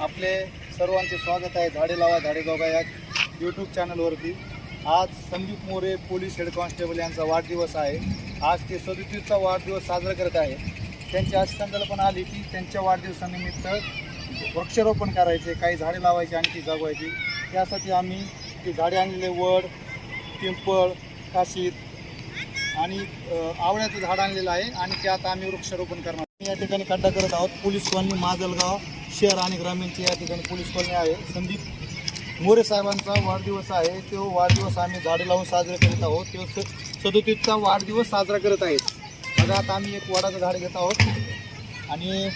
आपले सर्वांचे स्वागत आहे झाडे लावा झाडे गोगा या यूट्यूब चॅनलवरती आज Sandeep More police head constable यांचा वाढदिवस आहे. आज ते सदतीसचा वाढदिवस साजरा करत आहे. त्यांची अशी संकल्पना आली की त्यांच्या वाढदिवसानिमित्त वृक्षारोपण करायचे काही झाडे लावायची आणखी जगवायची. त्यासाठी आम्ही ती झाडे आणलेले वड पिंपळ काशीत आणि आवळ्याचं झाड आणलेलं आहे आणि त्यात आम्ही वृक्षारोपण करणार या ठिकाणी खड्डा करत आहोत. पोलीस कॉलनी माजलगाव शहर आणि ग्रामीणची या ठिकाणी पोलीस कॉलनी आहे. संदीप मोरे साहेबांचा वाढदिवस आहे. तो वाढदिवस आम्ही झाडे लावून साजरे करीत आहोत. तो सदोतीचा सदोतीसचा वाढदिवस साजरा करत आहेत. बघा आता आम्ही एक वडाचं झाड घेत आहोत. आणि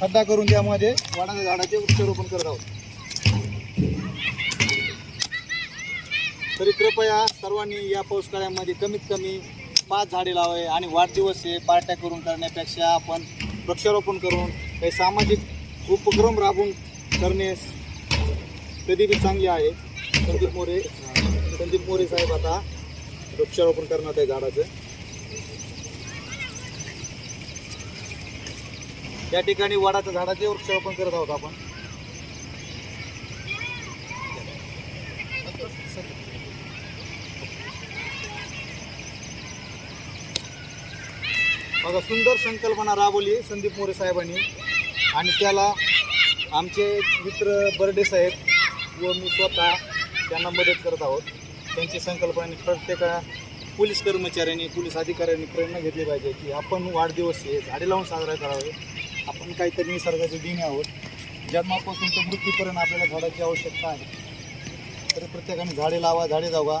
खड्डा करून त्यामध्ये वडाच्या झाडाचे वृक्षारोपण करत आहोत. तरी कृपया सर्वांनी या पावसाळ्यामध्ये कमीत कमी पाच झाडे लावावे आणि वाढदिवस हे पार्ट्या करून करण्यापेक्षा आपण वृक्षारोपण करून काही सामाजिक उपक्रम राबवून करणे कधी बी आहे. संदीप मोरे संदीप मोरे साहेब आता वृक्षारोपण करणार आहे झाडाचं. या ठिकाणी वडाच्या झाडाचे वृक्षारोपण करत आहोत आपण. बघा सुंदर संकल्पना राबवली संदीप मोरे साहेबांनी. आणि त्याला आमचे मित्र बर्डे साहेब व मी स्वतः त्यांना मदत करत आहोत. त्यांची संकल्पनाने प्रत्येक पोलीस कर्मचाऱ्यांनी पोलीस अधिकाऱ्यांनी प्रेरणा घेतली पाहिजे की आपण वाढदिवस हे झाडे लावून साजरा करावे. आपण काहीतरी निसर्गाचे दिन आहोत. जन्मापासून तर मृत्यूपर्यंत आपल्याला झाडाची आवश्यकता आहे. तर प्रत्येकाने झाडे लावा झाडे जावा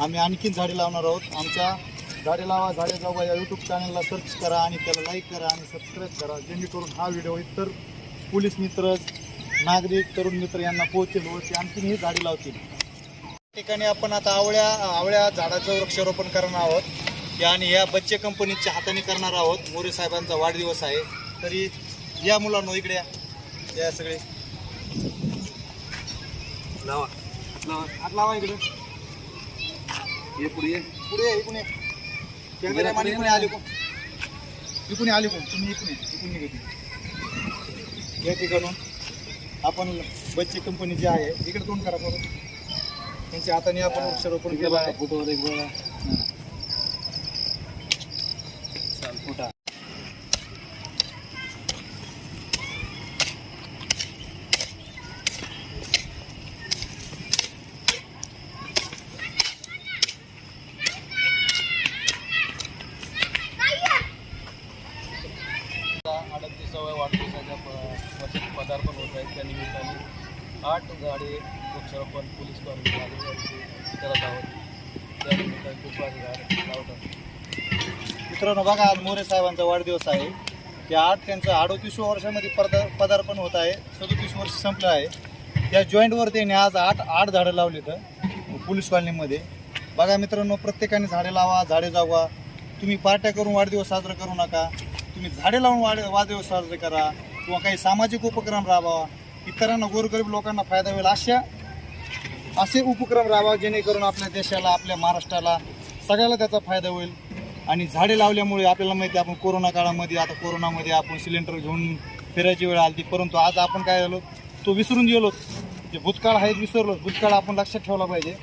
आम्ही आणखीन झाडे लावणार आहोत. आमच्या झाडे लावा झाडे जावा या यूट्यूब चॅनलला सर्च करा आणि त्याला लाईक करा आणि सबस्क्राईब करा. जेणेकरून हा व्हिडिओ इतर पोलीस मित्र नागरिक तरुण मित्र यांना पोहोचेल व ते आणखीनही झाडे लावतील. या ठिकाणी आपण आता आवळ्या आवळ्या झाडाचं वृक्षारोपण करणार आहोत. या आणि या बच्चे कंपनीच्या हाताने करणार आहोत. मोरे साहेबांचा वाढदिवस आहे. तरी या मुलांनो इकडे या. या सगळे. लावा. लावा. हात लावा इकडे. ये पुढे. पुढे ये, इकडून कॅमेरामॅन आले कोण इकडून आले कोण तुम्ही इकडून इकडून निघते या ठिकाणून आपण बच्चे कंपनी जी आहे इकडे तोंड करा बरं. त्यांच्या हाताने आपण वृक्षारोपण केलं आहे. फोटोवर एक वेळा मोठा अडतीसाव्या वाढदिवसाच्या प- वर्षाचे पदार्पण होत आहे त्या निमित्ताने आठ झाडे वृक्षारोपण पोलीस कॉलनी करत आहोत त्या निमित्ताने लावतात. मित्रांनो बघा आज मोरे साहेबांचा वाढदिवस आहे. त्या आठ त्यांचं अडोतीसव्या वर्षामध्ये पदा पदार्पण होत आहे. सदोतीस वर्ष संपलं आहे. त्या जॉईंटवर त्यांनी आज आठ आठ झाडं लावली तर पोलीस कॉलनीमध्ये. बघा मित्रांनो प्रत्येकाने झाडे लावा झाडे जावा. तुम्ही पार्ट्या करून वाढदिवस साजरा करू नका. तुम्ही झाडे लावून वाढ वाढदिवस साजरे करा. किंवा काही सामाजिक उपक्रम राबवा. इतरांना गोरगरीब लोकांना फायदा होईल अशा असे उपक्रम राहावा जेणेकरून आपल्या देशाला आपल्या महाराष्ट्राला सगळ्याला त्याचा फायदा होईल. आणि झाडे लावल्यामुळे आपल्याला माहिती आहे आपण कोरोना काळामध्ये आता कोरोनामध्ये आपण सिलेंडर घेऊन फिरायची वेळ आली परंतु आज आपण काय झालो तो विसरून गेलो. जे भूतकाळ आहे विसरलो. भूतकाळ आपण लक्षात ठेवला पाहिजे.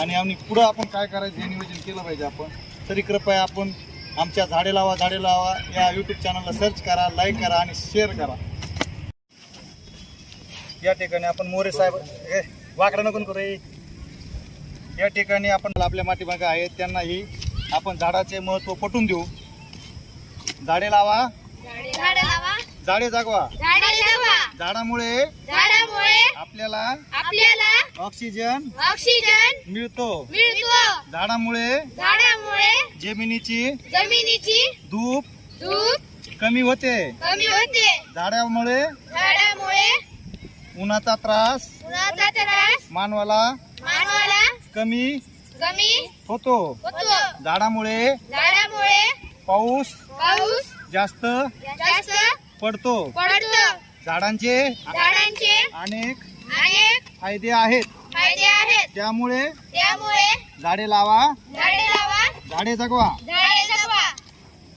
आणि आम्ही पुढं आपण काय करायचं हे नियोजन केलं पाहिजे आपण. तरी कृपया आपण आमच्या झाडे लावा झाडे लावा. या यूट्यूब चॅनलला सर्च करा लाईक करा आणि शेअर करा. या ठिकाणी आपण मोरे साहेब ए, वाकडं नको करू. या ठिकाणी आपण आपल्या मातीभागा आहेत त्यांनाही आपण झाडाचे महत्त्व पटवून देऊ. झाडे लावा. झाडे लावा. झाडे जागवा. झाडामुळे आपल्याला आपल्याला ऑक्सिजन ऑक्सिजन मिळतो. मिळतो. झाडामुळे झाडामुळे जमिनीची जमिनीची धूप धूप कमी होते. कमी होते. झाडामुळे झाडामुळे उन्हाचा त्रास उन्हाचा त्रास मानवाला मानवाला कमी कमी होतो. होतो. झाडामुळे झाडामुळे पाऊस पाऊस जास्त जास्त पडतो. पडतो. झाडांचे झाडांचे अनेक अनेक फायदे आहेत. फायदे आहेत. त्यामुळे त्यामुळे झाडे लावा. झाडे लावा. झाडे जगवा.